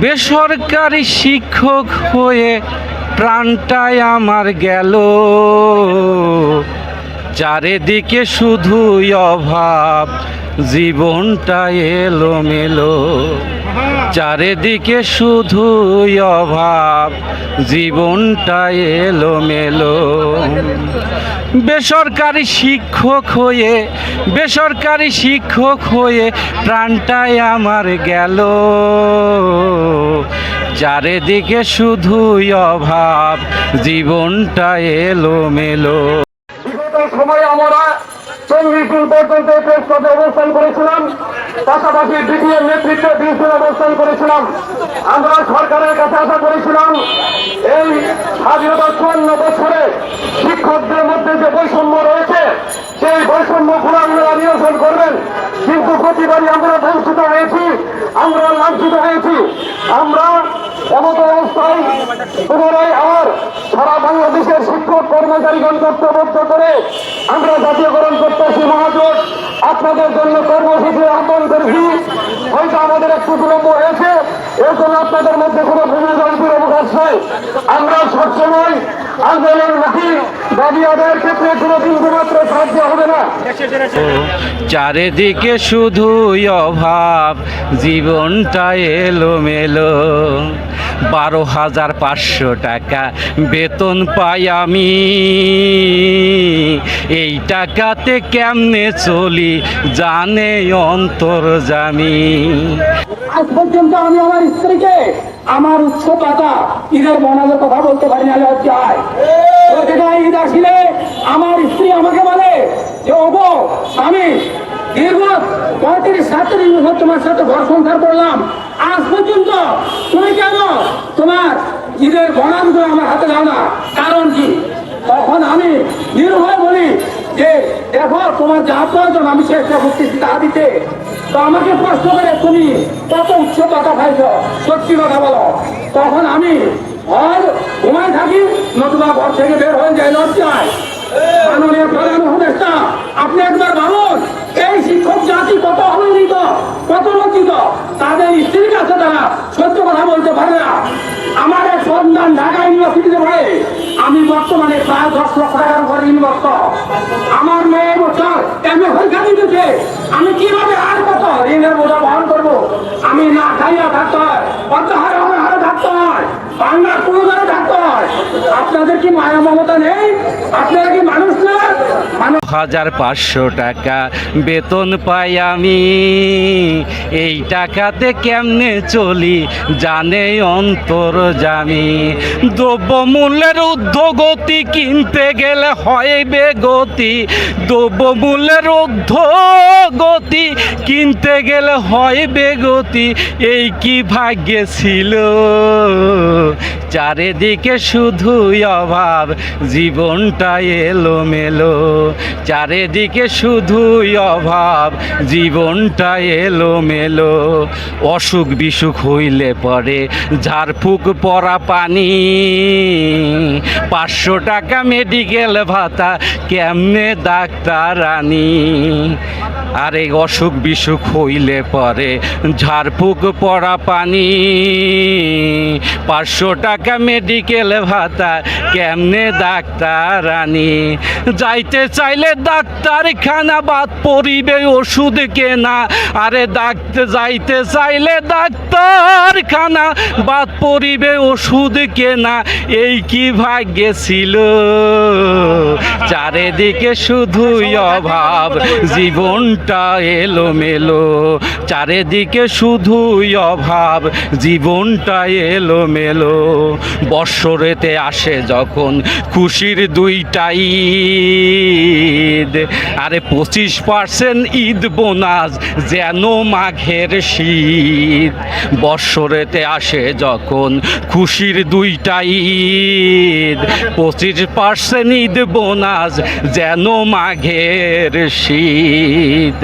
বেসরকারি শিক্ষক হয়ে প্রাণটাই আমার গেল। চারিদিকে শুধুই অভাব জীবনটা এলো মেলো চারিদিকে শুধুই অভাব জীবনটা এলো মেলো বেসরকারি শিক্ষক হয়ে, বেসরকারি শিক্ষক হয়ে প্রাণটাই আমার গেল। চারিদিকে শুধুই অভাব জীবনটা এলো মেলো সময়ে আমরা চল্লিশ পর্যন্ত প্রেস ক্লাবে অবস্থান করেছিলাম। পাশাপাশি বিটিএর নেতৃত্বে বিএসএন অবস্থান করেছিলাম। আমরা সরকারের কাছে আশা করেছিলাম, এই স্বাধীনতা চুয়ান্ন বছরে শিক্ষকদের মধ্যে যে বৈষম্য রয়েছে, সেই বৈষম্যগুলো নিরসন করবেন। কিন্তু প্রতিবারই আমরা বঞ্চিত হয়েছি, আমরা লাঞ্ছিত হয়েছি। আমরা এমত অবস্থায় পুনরায় আবার সারা বাংলাদেশের শিক্ষক কর্মচারীগণ কর্তব্য করে আমরা জাতীয়করণ করতেছি মহাজোট আপনাদের জন্য কর্মসূচি আহ্বান করেছি। হয়তো আমাদের একটু বিলম্ব হয়েছে জন্য আপনাদের মধ্যে কোনো ভূমিকা অবকাশ নাই। আমরা সবসময় আন্দোলনমুখী দাবি আদায়ের ক্ষেত্রে কোনো বিন্দু মাত্র সাহায্য হবে না। চারিদিকে শুধুই অভাব, জীবনটা এলো মেলো বারো হাজার পাঁচশো টাকা বেতন পাই আমি। এই টাকাতে কেমনে চলি জানে অন্তর জামি আজ পর্যন্ত আমি আমার স্ত্রীকে, আমার উচ্চ পাতা, ঈদের মনাজের কথা বলতে পারি না লজ্জায় ঈদ আসলে আমার স্ত্রী আমাকে বলে যে, ওগো, স্বামী, দীর্ঘ পঁয়ত্রিশ সাতত্রিশ বছর তোমার সাথে ঘর সংসার করলাম। আজ পর্যন্ত তুমি কেন তোমার ঈদের বনাজগুলো আমার হাতে দাও না? কারণ কি? তখন আমি নির্ভয় বলি যে, দেখো, তোমার যা প্রয়োজন আমি চেষ্টা করতেছি তা দিতে। তো আমাকে প্রশ্ন করে তুমি কত উচ্চ কথা খাইছ, সত্যি কথা বলো। তখন আমি হয় ঘুমায় থাকি, নতুবা ঘর থেকে বের হয়ে যায় লজ্জায়। মাননীয় প্রধান আপনি একবার ভাবুন, এই শিক্ষক জাতি কত অবহেলিত কত লজ্জিত তাদের স্ত্রীর কাছে তারা সত্য কথা বলতে পারে না। আমার এক সন্তান ঢাকা ইউনিভার্সিটিতে পড়ে, আমি বর্তমানে প্রায় দশ লক্ষ টাকার উপর ঋণগ্রস্ত আমার মেয়ে বছর এম এ পরীক্ষা দিতেছে। আমি কীভাবে আর কত ঋণের বোঝা বহন করব আমি না খাইয়া থাকতে হয় অর্থহারে হারে থাকতে হয় বাংলার কোনো আপনাদের কি মায়া মমতা নেই? আপনারা কি মানুষ না? হাজার পাঁচশো টাকা বেতন পাই আমি। এই টাকাতে কেমনে চলি জানে অন্তর জামি দ্রব্যমূল্যের ঊর্ধ্বগতি কিনতে গেলে হয় বেগতি। দ্রব্যমূল্যের ঊর্ধ্বগতি কিনতে গেলে হয় বেগতি। এই কি ভাগ্যে ছিল? চারিদিকে শুধুই অভাব, জীবনটা এলো মেলো চারিদিকে শুধুই অভাব, জীবনটা এলো মেলো অসুখ বিসুখ হইলে পরে ঝাড়ফুঁক পরা পানি। পাঁচশো টাকা মেডিকেল ভাতা, কেমনে ডাক্তার আনি? আরে অসুখ বিসুখ হইলে পরে ঝাড়ফুঁক পড়া পানি। পাঁচশো টাকা মেডিকেল ভাতা কেমনে ডাক্তার আনি? যাইতে চাইলে ডাক্তারখানা বাদ পরিবে ওষুধ কেনা। আরে ডাক্তার যাইতে চাইলে ডাক্তারখানা বাদ পরিবে ওষুধ কেনা, এই কি ভাগ্যে ছিল? চারিদিকে শুধুই অভাব, জীবনটা এলো মেলো চারিদিকে শুধুই অভাব, জীবনটা এলো মেলো বৎসরেতে আসে যখন খুশির দুইটাই ঈদ। আরে পঁচিশ পার্সেন্ট ঈদ বোনাস যেন মাঘের শীত। বৎসরেতে আসে যখন খুশির দুইটা ঈদ। পঁচিশ পার্সেন্ট ঈদ বোনাস যেন মাঘের শীত।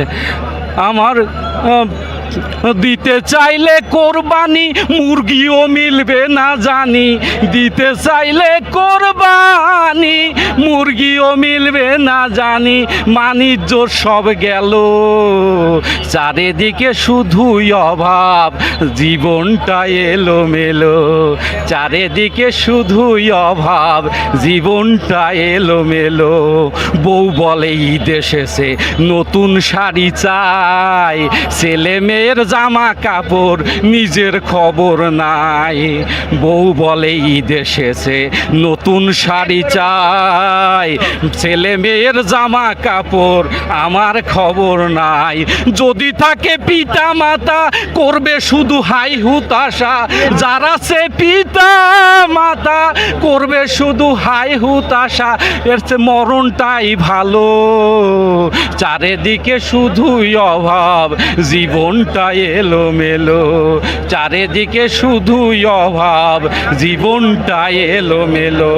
আমার দিতে চাইলে কোরবানি, মুরগিও মিলবে না জানি। দিতে চাইলে কোরবানি, মুরগিও মিলবে না জানি। বাণিজ্য সব গেল। চারিদিকে শুধুই অভাব, জীবনটা এলো মেলো চারিদিকে শুধুই অভাব, জীবনটা এলো মেলো বউ বলে ঈদ এসেছে, নতুন শাড়ি চাই ছেলে মেয়ের জামা কাপড়, নিজের খবর নাই। বউ বলে, ঈদ এসেছে, নতুন শাড়ি চাই। ছেলে মেয়ের জামা কাপড় আমার খবর নাই। যদি থাকে পিতা মাতা করবে শুধু হাই হুতাশা। যারা সে পিতা মাতা করবে শুধু হাই হুতাশা। এর মরণটাই ভালো। চারিদিকে শুধুই অভাব জীবনটা এলো মেলো চারিদিকে শুধুই অভাব, জীবনটা এলো মেলো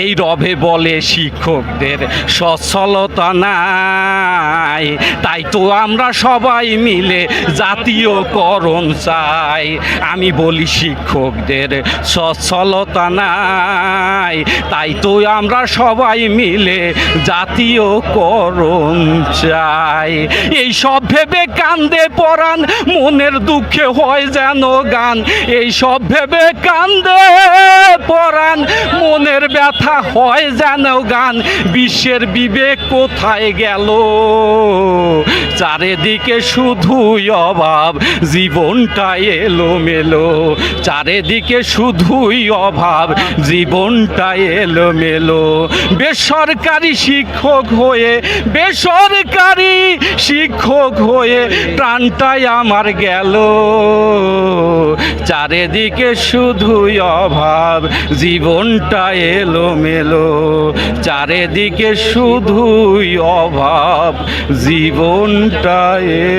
এই রবে বলে শিক্ষকদের, সচ্ছলতা নাই। তাই তো আমরা সবাই মিলে জাতীয়করণ চাই। আমি বলি শিক্ষকদের, সচ্ছলতা নাই। তাই তো আমরা সবাই মিলে জাতীয়করণ চাই। এই সব ভেবে কান্দে পরাণ মনের দুঃখে হয় যেন গান। এই সব ভেবে কান্দে। পরাণ, মনের ব্যথা হয় যেন গান। বিশ্বের বিবেক কোথায় গেল? চারিদিকে শুধুই অভাব, জীবনটা এলো মেলো চারিদিকে শুধুই অভাব, জীবনটা এলো মেলো বেসরকারি শিক্ষক হয়ে, বেসরকারি শিক্ষক হয়ে প্রাণটাই আমার গেল। চারিদিকে শুধুই অভাব জীবনটা এলো মেলো চারিদিকে শুধুই অভাব জীবনটা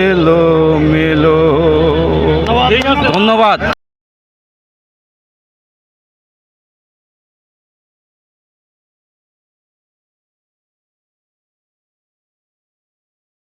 এলো মেলো ধন্যবাদ।